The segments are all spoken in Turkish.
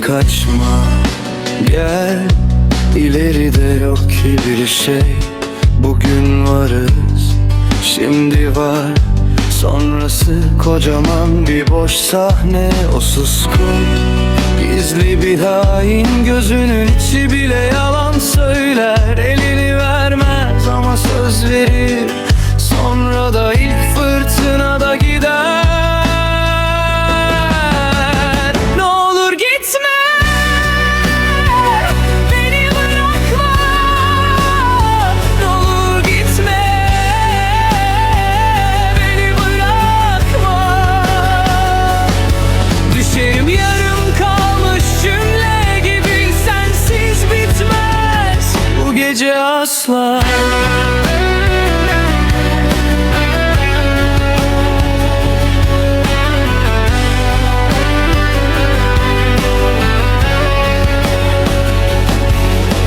kaçma Gel. İleride yok ki bir şey. Bugün varız şimdi var. Sonrası kocaman bir boş sahne. O suskun Gizli bir hain. Gözünün içi bile yalan söyler asla.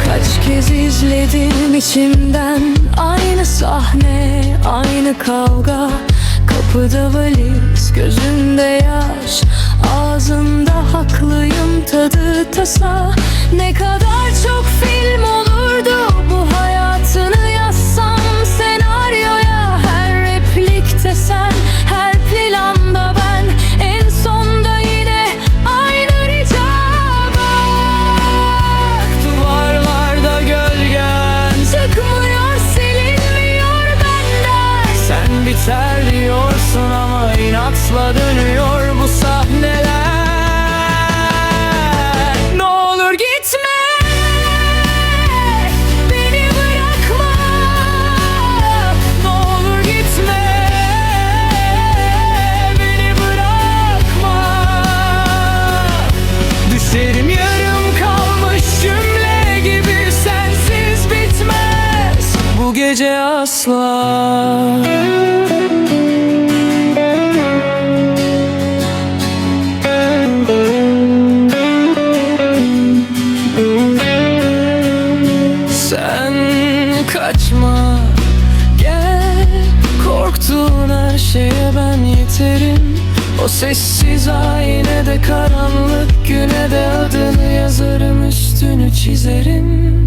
Kaç kez izledim içimden Aynı sahne, aynı kavga. Kapıda valiz, gözümde yaş Ağzımda haklıyım tadı tasa. Ne kadar çok dönüyor bu sahneler? Ne olur gitme Beni bırakma. Ne olur gitme Beni bırakma. Düşerim yarım kalmış cümle gibi Sensiz bitmez. Bu gece asla ben yeterim O sessiz aynede karanlık güne de adını yazarım üstünü çizerim